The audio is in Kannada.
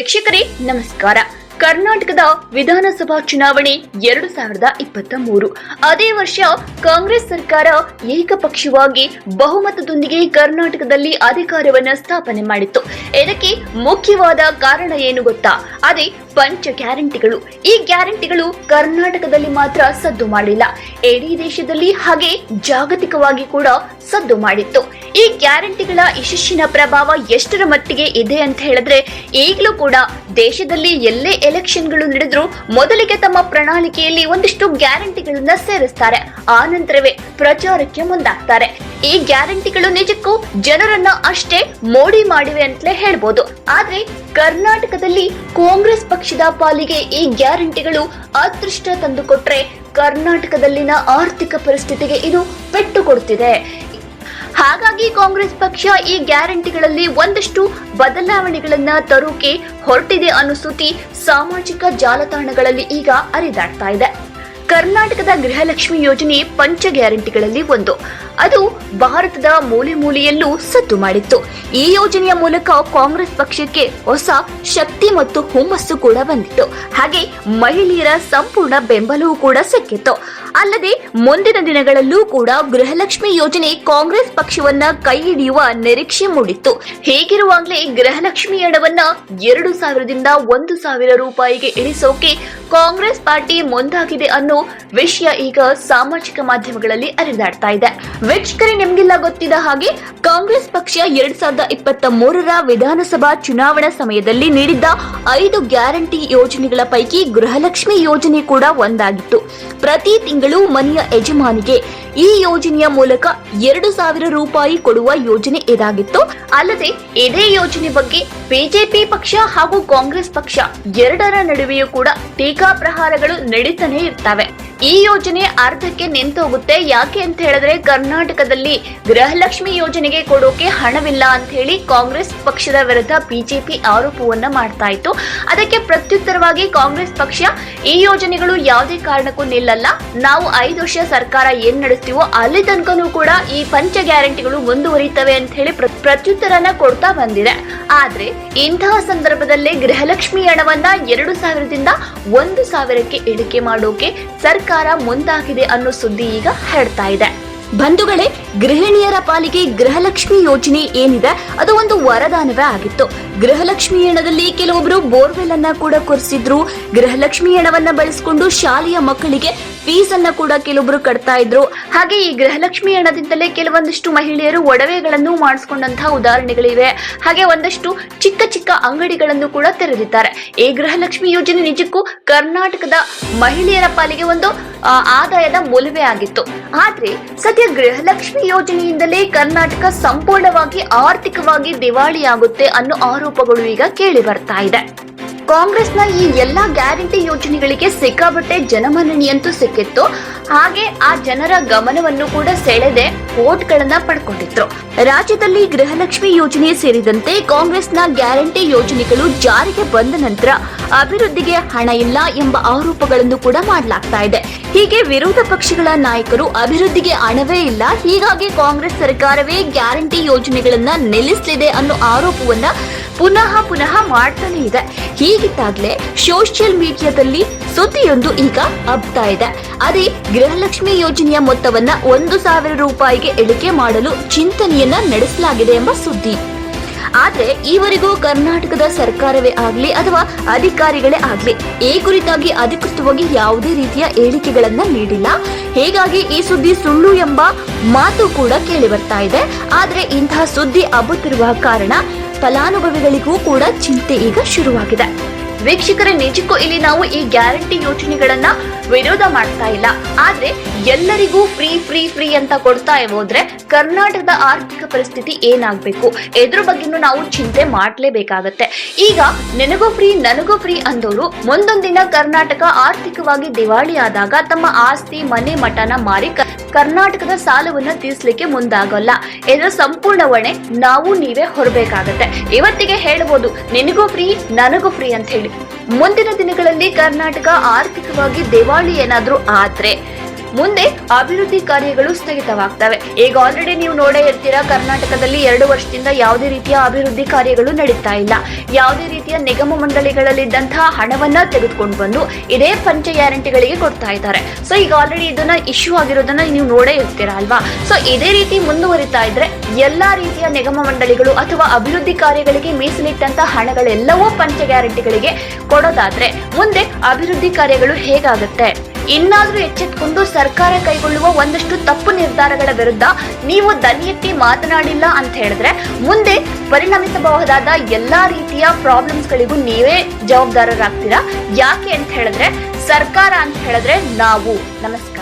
ವೀಕ್ಷಕರೇ, ನಮಸ್ಕಾರ. ಕರ್ನಾಟಕದ ವಿಧಾನಸಭಾ ಚುನಾವಣೆ ಎರಡು ಸಾವಿರದ ಇಪ್ಪತ್ತ ಮೂರು. ಅದೇ ವರ್ಷ ಕಾಂಗ್ರೆಸ್ ಸರ್ಕಾರ ಏಕಪಕ್ಷವಾಗಿ ಬಹುಮತದೊಂದಿಗೆ ಕರ್ನಾಟಕದಲ್ಲಿ ಅಧಿಕಾರವನ್ನು ಸ್ಥಾಪನೆ ಮಾಡಿತ್ತು. ಇದಕ್ಕೆ ಮುಖ್ಯವಾದ ಕಾರಣ ಏನು ಗೊತ್ತಾ? ಅದೇ ಪಂಚ ಗ್ಯಾರಂಟಿಗಳು. ಈ ಗ್ಯಾರಂಟಿಗಳು ಕರ್ನಾಟಕದಲ್ಲಿ ಮಾತ್ರ ಸದ್ದು ಮಾಡಿಲ್ಲ. ಇಡೀ ದೇಶದಲ್ಲಿ ಹಾಗೆ ಜಾಗತಿಕವಾಗಿ ಕೂಡ ಸದ್ದು ಮಾಡಿತ್ತು. ಈ ಗ್ಯಾರಂಟಿಗಳ ಯಶಸ್ಸಿನ ಪ್ರಭಾವ ಎಷ್ಟರ ಮಟ್ಟಿಗೆ ಇದೆ ಅಂತ ಹೇಳಿದ್ರೆ, ಈಗಲೂ ಕೂಡ ದೇಶದಲ್ಲಿ ಎಲ್ಲೇ ಎಲೆಕ್ಷನ್ಗಳು ನಡೆದ್ರು ಮೊದಲಿಗೆ ತಮ್ಮ ಪ್ರಣಾಳಿಕೆಯಲ್ಲಿ ಒಂದಿಷ್ಟು ಗ್ಯಾರಂಟಿಗಳನ್ನ ಸೇರಿಸ್ತಾರೆ. ಆ ನಂತರವೇ ಪ್ರಚಾರಕ್ಕೆ ಮುಂದಾಗ್ತಾರೆ. ಈ ಗ್ಯಾರಂಟಿಗಳು ನಿಜಕ್ಕೂ ಜನರನ್ನ ಅಷ್ಟೇ ಮೋಡಿ ಮಾಡಿವೆ ಅಂತಲೇ ಹೇಳ್ಬೋದು. ಆದ್ರೆ ಕರ್ನಾಟಕದಲ್ಲಿ ಕಾಂಗ್ರೆಸ್ ಪಕ್ಷದ ಪಾಲಿಗೆ ಈ ಗ್ಯಾರಂಟಿಗಳು ಅದೃಷ್ಟ ತಂದುಕೊಟ್ರೆ ಕರ್ನಾಟಕದಲ್ಲಿನ ಆರ್ಥಿಕ ಪರಿಸ್ಥಿತಿಗೆ ಇದು ಪೆಟ್ಟು ಕೊಡ್ತಿದೆ. ಹಾಗಾಗಿ ಕಾಂಗ್ರೆಸ್ ಪಕ್ಷ ಈ ಗ್ಯಾರಂಟಿಗಳಲ್ಲಿ ಒಂದಷ್ಟು ಬದಲಾವಣೆಗಳನ್ನ ತರೋಕೆ ಹೊರಟಿದೆ ಅನ್ನೋ ಸಾಮಾಜಿಕ ಜಾಲತಾಣಗಳಲ್ಲಿ ಈಗ ಹರಿದಾಡ್ತಾ ಇದೆ. ಕರ್ನಾಟಕದ ಗೃಹಲಕ್ಷ್ಮಿ ಯೋಜನೆ ಪಂಚ ಗ್ಯಾರಂಟಿಗಳಲ್ಲಿ ಒಂದು. ಅದು ಭಾರತದ ಮೂಲೆ ಮೂಲೆಯಲ್ಲೂ ಸದ್ದು ಮಾಡಿತ್ತು. ಈ ಯೋಜನೆಯ ಮೂಲಕ ಕಾಂಗ್ರೆಸ್ ಪಕ್ಷಕ್ಕೆ ಹೊಸ ಶಕ್ತಿ ಮತ್ತು ಹುಮ್ಮಸ್ಸು ಕೂಡ ಬಂದಿತ್ತು. ಹಾಗೆ ಮಹಿಳೆಯರ ಸಂಪೂರ್ಣ ಬೆಂಬಲವೂ ಕೂಡ ಸಿಕ್ಕಿತ್ತು. ಅಲ್ಲದೆ ಮುಂದಿನ ದಿನಗಳಲ್ಲೂ ಕೂಡ ಗೃಹಲಕ್ಷ್ಮಿ ಯೋಜನೆ ಕಾಂಗ್ರೆಸ್ ಪಕ್ಷವನ್ನ ಕೈ ಹಿಡಿಯುವ ನಿರೀಕ್ಷೆ ಮೂಡಿತ್ತು. ಹೇಗಿರುವಾಗಲೇ ಗೃಹಲಕ್ಷ್ಮಿ ಹಣವನ್ನ ಎರಡು ಸಾವಿರದಿಂದ ಒಂದು ಸಾವಿರ ರೂಪಾಯಿಗೆ ಇಳಿಸೋಕೆ ಕಾಂಗ್ರೆಸ್ ಪಾರ್ಟಿ ಮುಂದಾಗಿದೆ ಅನ್ನೋ ವಿಷಯ ಈಗ ಸಾಮಾಜಿಕ ಮಾಧ್ಯಮಗಳಲ್ಲಿ ಹರಿದಾಡ್ತಾ ಇದೆ. ವೀಕ್ಷಕರೇ, ನಿಮ್ಗೆಲ್ಲ ಗೊತ್ತಿದ ಹಾಗೆ ಕಾಂಗ್ರೆಸ್ ಪಕ್ಷ ಎರಡ್ ಸಾವಿರದ ಇಪ್ಪತ್ತ ಮೂರರ ವಿಧಾನಸಭಾ ಚುನಾವಣಾ ಸಮಯದಲ್ಲಿ ನೀಡಿದ್ದ ಐದು ಗ್ಯಾರಂಟಿ ಯೋಜನೆಗಳ ಪೈಕಿ ಗೃಹಲಕ್ಷ್ಮಿ ಯೋಜನೆ ಕೂಡ ಒಂದಾಗಿತ್ತು. ಪ್ರತಿ ತಿಂಗಳು ಮನೆಯ ಯಜಮಾನಿಗೆ ಈ ಯೋಜನೆಯ ಮೂಲಕ ಎರಡು ಸಾವಿರ ರೂಪಾಯಿ ಕೊಡುವ ಯೋಜನೆ ಇದಾಗಿತ್ತು. ಅಲ್ಲದೆ ಇದೇ ಯೋಜನೆ ಬಗ್ಗೆ ಬಿಜೆಪಿ ಪಕ್ಷ ಹಾಗೂ ಕಾಂಗ್ರೆಸ್ ಪಕ್ಷ ಎರಡರ ನಡುವೆಯೂ ಕೂಡ ಟೀಕಾ ಪ್ರಹಾರಗಳು ನಡೀತಾನೆ ಇರ್ತವೆ. ಈ ಯೋಜನೆ ಅರ್ಧಕ್ಕೆ ನಿಂತೋಗುತ್ತೆ. ಯಾಕೆ ಅಂತ ಹೇಳಿದ್ರೆ ಕರ್ನಾಟಕದಲ್ಲಿ ಗೃಹಲಕ್ಷ್ಮಿ ಯೋಜನೆಗೆ ಕೊಡೋಕೆ ಹಣವಿಲ್ಲ ಅಂತ ಹೇಳಿ ಕಾಂಗ್ರೆಸ್ ಪಕ್ಷದ ವಿರುದ್ಧ ಬಿಜೆಪಿ ಆರೋಪವನ್ನ ಮಾಡ್ತಾ ಇತ್ತು. ಅದಕ್ಕೆ ಪ್ರತ್ಯುತ್ತರವಾಗಿ ಕಾಂಗ್ರೆಸ್ ಪಕ್ಷ ಈ ಯೋಜನೆಗಳು ಯಾವುದೇ ಕಾರಣಕ್ಕೂ ನಿಲ್ಲಲ್ಲ. ನಾವು ಐದು ವರ್ಷ ಸರ್ಕಾರ ಏನ್ ನಡೆಸ್ತೀವೋ ಅಲ್ಲಿ ತನಕನೂ ಕೂಡ ಈ ಪಂಚ ಗ್ಯಾರಂಟಿಗಳು ಮುಂದುವರಿತವೆ ಅಂತ ಹೇಳಿ ಪ್ರ- ಪ್ರತ್ಯುತ್ತರನ ಕೊಡ್ತಾ ಬಂದಿದೆ. ಆದ್ರೆ ಇಂತಹ ಸಂದರ್ಭದಲ್ಲೇ ಗೃಹಲಕ್ಷ್ಮಿ ಹಣವನ್ನ ಎರಡು ಸಾವಿರದಿಂದ ಒಂದು ಸಾವಿರಕ್ಕೆ ಇಳಿಕೆ ಮಾಡೋಕೆ ಸರ್ಕಾರ ಮುಂದಾಗಿದೆ ಅನ್ನೋ ಸುದ್ದಿ ಈಗ ಹರಡ್ತಾ ಇದೆ. ಬಂಧುಗಳೇ, ಗೃಹಿಣಿಯರ ಪಾಲಿಗೆ ಗೃಹಲಕ್ಷ್ಮಿ ಯೋಜನೆ ಏನಿದೆ, ಅದು ಒಂದು ವರದಾನವೇ ಆಗಿತ್ತು. ಗೃಹಲಕ್ಷ್ಮಿ ಹಣದಲ್ಲಿ ಕೆಲವೊಬ್ಬರು ಬೋರ್ವೆಲ್ ಅನ್ನ ಕೂಡ ಕೊರೆಸಿದ್ರು. ಗೃಹಲಕ್ಷ್ಮಿ ಹಣವನ್ನ ಬಳಸಿಕೊಂಡು ಶಾಲೆಯ ಮಕ್ಕಳಿಗೆ ಫೀಸ್ ಅನ್ನ ಕೂಡ ಕೆಲವೊಬ್ರು ಕಟ್ತಾ ಇದ್ರು. ಹಾಗೆ ಈ ಗೃಹಲಕ್ಷ್ಮಿ ಹಣದಿಂದಲೇ ಕೆಲವೊಂದಿಷ್ಟು ಮಹಿಳೆಯರು ಒಡವೆಗಳನ್ನು ಮಾಡಿಸ್ಕೊಂಡಂತಹ ಉದಾಹರಣೆಗಳಿವೆ. ಹಾಗೆ ಒಂದಷ್ಟು ಚಿಕ್ಕ ಚಿಕ್ಕ ಅಂಗಡಿಗಳನ್ನು ಕೂಡ ತೆರೆದಿದ್ದಾರೆ. ಈ ಗೃಹಲಕ್ಷ್ಮಿ ಯೋಜನೆ ನಿಜಕ್ಕೂ ಕರ್ನಾಟಕದ ಮಹಿಳೆಯರ ಪಾಲಿಗೆ ಒಂದು ಆದಾಯದ ಮೂಲವೇ ಆಗಿತ್ತು. ಆದ್ರೆ ಸದ್ಯ ಗೃಹಲಕ್ಷ್ಮಿ ಯೋಜನೆಯಿಂದಲೇ ಕರ್ನಾಟಕ ಸಂಪೂರ್ಣವಾಗಿ ಆರ್ಥಿಕವಾಗಿ ದಿವಾಳಿಯಾಗುತ್ತೆ ಅನ್ನೋ ಆರೋಪಗಳು ಈಗ ಕೇಳಿ ಬರ್ತಾ ಇದೆ. ಕಾಂಗ್ರೆಸ್ನ ಈ ಎಲ್ಲಾ ಗ್ಯಾರಂಟಿ ಯೋಜನೆಗಳಿಗೆ ಸಿಕ್ಕಾಬಟ್ಟೆ ಜನಮನ್ನಣೆಯಂತೂ ಸಿಕ್ಕಿತ್ತು. ಹಾಗೆ ಆ ಜನರ ಗಮನವನ್ನು ಕೂಡ ಸೆಳೆದೆ ವೋಟ್ಗಳನ್ನ ಪಡ್ಕೊಂಡಿದ್ರು. ರಾಜ್ಯದಲ್ಲಿ ಗೃಹಲಕ್ಷ್ಮಿ ಯೋಜನೆ ಸೇರಿದಂತೆ ಕಾಂಗ್ರೆಸ್ನ ಗ್ಯಾರಂಟಿ ಯೋಜನೆಗಳು ಜಾರಿಗೆ ಬಂದ ನಂತರ ಅಭಿವೃದ್ಧಿಗೆ ಹಣ ಇಲ್ಲ ಎಂಬ ಆರೋಪಗಳನ್ನು ಕೂಡ ಮಾಡಲಾಗ್ತಾ ಇದೆ. ಹೀಗೆ ವಿರೋಧ ಪಕ್ಷಗಳ ನಾಯಕರು ಅಭಿವೃದ್ಧಿಗೆ ಹಣವೇ ಇಲ್ಲ, ಹೀಗಾಗಿ ಕಾಂಗ್ರೆಸ್ ಸರ್ಕಾರವೇ ಗ್ಯಾರಂಟಿ ಯೋಜನೆಗಳನ್ನ ನಿಲ್ಲಿಸಲಿದೆ ಅನ್ನೋ ಆರೋಪವನ್ನ ಪುನಃ ಪುನಃ ಮಾಡ್ತಾನೆ ಇದೆ. ಹೀಗಿದ್ದಾಗ್ಲೇ ಸೋಷಿಯಲ್ ಮೀಡಿಯಾದಲ್ಲಿ ಸುದ್ದಿಯೊಂದು ಈಗ ಹಬ್ತಾ ಇದೆ. ಅದೇ ಗೃಹಲಕ್ಷ್ಮಿ ಯೋಜನೆಯ ಮೊತ್ತವನ್ನ ಒಂದು ಸಾವಿರ ರೂಪಾಯಿಗೆ ಇಳಿಕೆ ಮಾಡಲು ಚಿಂತನೆಯನ್ನ ನಡೆಸಲಾಗಿದೆ ಎಂಬ ಸುದ್ದಿ. ಆದ್ರೆ ಈವರೆಗೂ ಕರ್ನಾಟಕದ ಸರ್ಕಾರವೇ ಆಗ್ಲಿ ಅಥವಾ ಅಧಿಕಾರಿಗಳೇ ಆಗ್ಲಿ ಈ ಕುರಿತಾಗಿ ಅಧಿಕೃತವಾಗಿ ಯಾವುದೇ ರೀತಿಯ ಹೇಳಿಕೆಗಳನ್ನ ನೀಡಿಲ್ಲ. ಹೀಗಾಗಿ ಈ ಸುದ್ದಿ ಸುಳ್ಳು ಎಂಬ ಮಾತು ಕೂಡ ಕೇಳಿ ಬರ್ತಾ ಇದೆ. ಆದ್ರೆ ಇಂತಹ ಸುದ್ದಿ ಹಬ್ಬುತ್ತಿರುವ ಕಾರಣ ಫಲಾನುಭವಿಗಳಿಗೂ ಕೂಡ ಚಿಂತೆ ಈಗ ಶುರುವಾಗಿದೆ. ವೀಕ್ಷಕರೇ ನಿಜಕ್ಕೂ ಇಲ್ಲಿ ನಾವು ಈ ಗ್ಯಾರಂಟಿ ಯೋಜನೆಗಳನ್ನ ವಿರೋಧ ಮಾಡ್ತಾ ಇಲ್ಲ. ಆದ್ರೆ ಎಲ್ಲರಿಗೂ ಫ್ರೀ ಫ್ರೀ ಫ್ರೀ ಅಂತ ಕೊಡ್ತಾ ಹೋದ್ರೆ ಕರ್ನಾಟಕದ ಆರ್ಥಿಕ ಪರಿಸ್ಥಿತಿ ಏನಾಗಬೇಕು? ಇದ್ರ ಬಗ್ಗೆನೂ ನಾವು ಚಿಂತೆ ಮಾಡಲೇಬೇಕಾಗತ್ತೆ. ಈಗ ನನಗೂ ಫ್ರೀ ನನಗೂ ಫ್ರೀ ಅಂದವರು ಮುಂದೊಂದಿನ ಕರ್ನಾಟಕ ಆರ್ಥಿಕವಾಗಿ ದಿವಾಳಿ ಆದಾಗ ತಮ್ಮ ಆಸ್ತಿ, ಮನೆ, ಮಠನ ಮಾರಿ ಕರ್ನಾಟಕದ ಸಾಲವನ್ನ ತೀರ್ಸ್ಲಿಕ್ಕೆ ಮುಂದಾಗಲ್ಲ. ಇದರ ಸಂಪೂರ್ಣ ಹೊಣೆ ನಾವು ನೀವೇ ಹೊರಬೇಕಾಗತ್ತೆ. ಇವತ್ತಿಗೆ ಹೇಳ್ಬೋದು, ನಿನಗೂ ಫ್ರೀ, ನನಗೂ ಫ್ರೀ ಅಂತ ಹೇಳಿ ಮುಂದಿನ ದಿನಗಳಲ್ಲಿ ಕರ್ನಾಟಕ ಆರ್ಥಿಕವಾಗಿ ದಿವಾಳಿ ಏನಾದ್ರೂ ಆದ್ರೆ ಮುಂದೆ ಅಭಿವೃದ್ಧಿ ಕಾರ್ಯಗಳು ಸ್ಥಗಿತವಾಗ್ತವೆ. ಈಗ ಆಲ್ರೆಡಿ ನೀವು ನೋಡೇ ಇರ್ತೀರಾ, ಕರ್ನಾಟಕದಲ್ಲಿ ಎರಡು ವರ್ಷದಿಂದ ಯಾವುದೇ ರೀತಿಯ ಅಭಿವೃದ್ಧಿ ಕಾರ್ಯಗಳು ನಡೀತಾ ಇಲ್ಲ. ಯಾವುದೇ ರೀತಿಯ ನಿಗಮ ಮಂಡಳಿಗಳಲ್ಲಿದ್ದಂತಹ ಹಣವನ್ನ ತೆಗೆದುಕೊಂಡು ಬಂದು ಇದೇ ಪಂಚ ಗ್ಯಾರಂಟಿಗಳಿಗೆ ಕೊಡ್ತಾ ಇದ್ದಾರೆ. ಸೊ ಈಗ ಆಲ್ರೆಡಿ ಇದನ್ನ ಇಶ್ಯೂ ಆಗಿರೋದನ್ನ ನೀವು ನೋಡೇ ಇರ್ತೀರಾ ಅಲ್ವಾ? ಸೊ ಇದೇ ರೀತಿ ಮುಂದುವರಿತಾ ಇದ್ರೆ ಎಲ್ಲಾ ರೀತಿಯ ನಿಗಮ ಮಂಡಳಿಗಳು ಅಥವಾ ಅಭಿವೃದ್ಧಿ ಕಾರ್ಯಗಳಿಗೆ ಮೀಸಲಿಟ್ಟಂತ ಹಣಗಳೆಲ್ಲವೂ ಪಂಚ ಗ್ಯಾರಂಟಿಗಳಿಗೆ ಕೊಡೋದಾದ್ರೆ ಮುಂದೆ ಅಭಿವೃದ್ಧಿ ಕಾರ್ಯಗಳು ಹೇಗಾಗುತ್ತೆ? ಇನ್ನಾದ್ರೂ ಎಚ್ಚೆತ್ಕೊಂಡು ಸರ್ಕಾರ ಕೈಗೊಳ್ಳುವ ಒಂದಷ್ಟು ತಪ್ಪು ನಿರ್ಧಾರಗಳ ವಿರುದ್ಧ ನೀವು ದನಿಯೆತ್ತಿ ಮಾತನಾಡಿಲ್ಲ ಅಂತ ಹೇಳಿದ್ರೆ ಮುಂದೆ ಪರಿಣಮಿಸಬಹುದಾದ ಎಲ್ಲಾ ರೀತಿಯ ಪ್ರಾಬ್ಲಮ್ಸ್ಗಳಿಗೂ ನೀವೇ ಜವಾಬ್ದಾರರಾಗ್ತೀರಾ? ಯಾಕೆ ಅಂತ ಹೇಳಿದ್ರೆ ಸರ್ಕಾರ ಅಂತ ಹೇಳಿದ್ರೆ ನಾವು. ನಮಸ್ಕಾರ.